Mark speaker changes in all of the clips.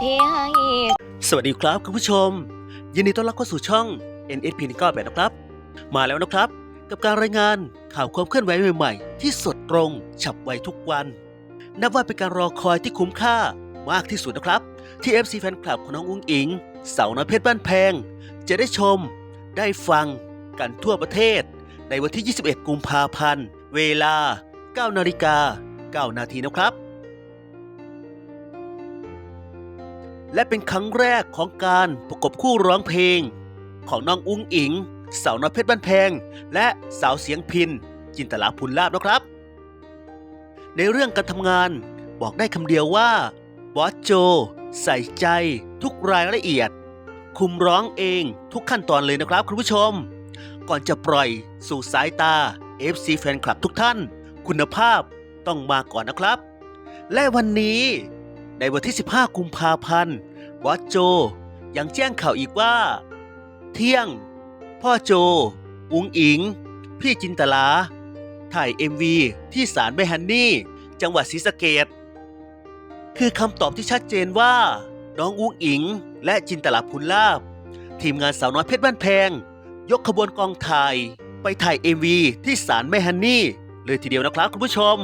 Speaker 1: เทให้
Speaker 2: สวัสดีครับคุณผู้ชม ยินดีต้อนรับเข้าสู่ช่อง NSP 198นะครับ มาแล้วนะครับ กับการรายงานข่าวความเคลื่อนไหวใหม่ๆ ที่สดตรงฉับไวทุกวัน นับว่าเป็นการรอคอยที่คุ้มค่ามากที่สุดนะครับ ที่ FC แฟนคลับของน้องอุ้งอิง เสาวน้อยเพชรบ้านแพง จะได้ชม ได้ฟังกันทั่วประเทศ ในวันที่ 21 กุมภาพันธ์ เวลา 9 นาฬิกา 9 นาทีนะครับ และเป็นครั้งแรกของการประกบคู่ร้องเพลง ของน้องอุ้งอิง สาวน้อยเพชรบ้านแพง และสาวเสียงพิน จินตลาภูลลาบนะครับ ในเรื่องการทำงานบอกได้คำเดียวว่าบอสโจ ใส่ใจ ทุกรายละเอียด คุมร้องเองทุกขั้นตอนเลยนะครับคุณผู้ชม ก่อนจะปล่อยสู่สายตา FC แฟนคลับทุกท่าน คุณภาพต้องมาก่อนนะครับ และวันนี้ ในวันที่ 15 กุมภาพันธ์บอสโจ ยังแจ้งข่าวอีกว่า เที่ยง พ่อโจ อุงอิง พี่จินตลา ถ่าย MV ที่ศาลแม่ฮันนี่ จังหวัดศรีสะเกดคือคำตอบที่ชัดเจนว่า น้องอุงอิง และจินตลาพุนลาบ ทีมงานสาวน้อยเพชรบ้านแพง ยกขบวนกองถ่าย ไปถ่าย MV ที่ศาลแม่ฮันนี่ เลยทีเดียวนะครับคุณผู้ชม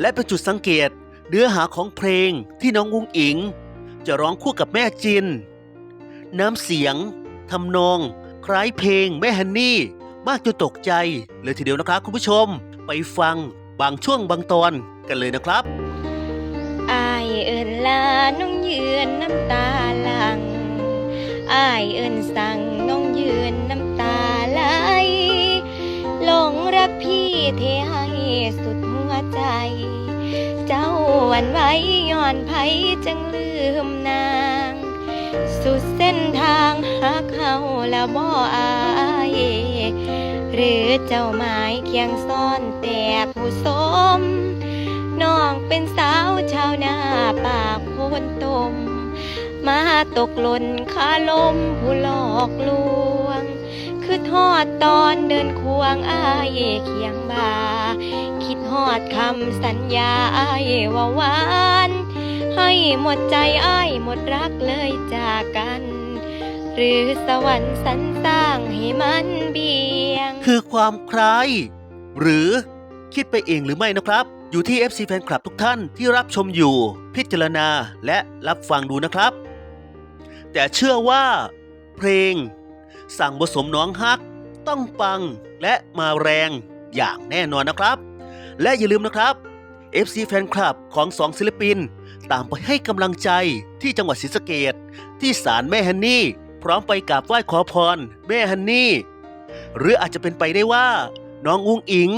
Speaker 2: และเป็นจุดสังเกต เนื้อหาของเพลงที่น้องอุ้งอิง จะร้องคู่กับแม่จิน น้ำเสียงทำนอง คล้ายเพลงแม่ฮันนี่ มากจนตกใจเลยทีเดียวนะครับคุณผู้ชมไปฟังบางช่วงบางตอนกันเลยนะครับ
Speaker 1: อายเอินลาน้องยืนน้ำตาหลังอายเอินสั่งน้องยืนน้ำตาไหลหลงรักพี่เทให้สุดหัวใจ เจ้า หวันไว้ย้อนไผจังลืมนาง สุดเส้นทางหักเฮาแล้วบ่อายหรือเจ้าหมายเคียงซ่อนแต่ผู้สมน้องเป็นสาวชาวนาปากโคนตม มาตกหล่นคาลมผู้หลอกลวง คือทอดตอนเดินควงอายเคียงบ่า คิดฮอดคำสัญญาอายว่าหวาน ให้หมดใจอายหมดรักเลยจากกัน หรือสวรรค์สรรสร้างให้มันเบียง
Speaker 2: คือความคลายหรือคิดไปเองหรือไม่นะครับ อยู่ที่ FC แฟนคลับทุกท่านที่รับชมอยู่ พิจารณาและรับฟังดูนะครับ แต่เชื่อว่า เพลง สั่งผสมน้องฮัก ต้องปังและมาแรงอย่างแน่นอนนะครับ และอย่าลืมนะครับ FC แฟนคลับของสองศิลปิน ตามไปให้กำลังใจที่จังหวัดศรีสะเกดที่ศาลแม่ฮันนี่ พร้อมไปกราบไหว้ขอพร แม่ฮันนี่ หรืออาจจะเป็นไปได้ว่า น้องอุ้งอิง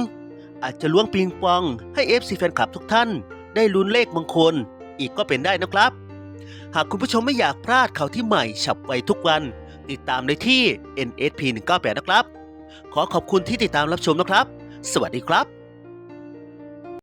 Speaker 2: อาจจะล้วงปิงปองให้ FC แฟนคลับทุกท่าน ได้ลุ้นเลขมงคลอีกก็เป็นได้นะครับ หากคุณผู้ชมไม่อยากพลาดข่าวที่ใหม่ฉับไวทุกวัน ติดตามได้ที่ NSP 198นะครับ ขอขอบคุณที่ติดตามรับชมนะครับ สวัสดีครับ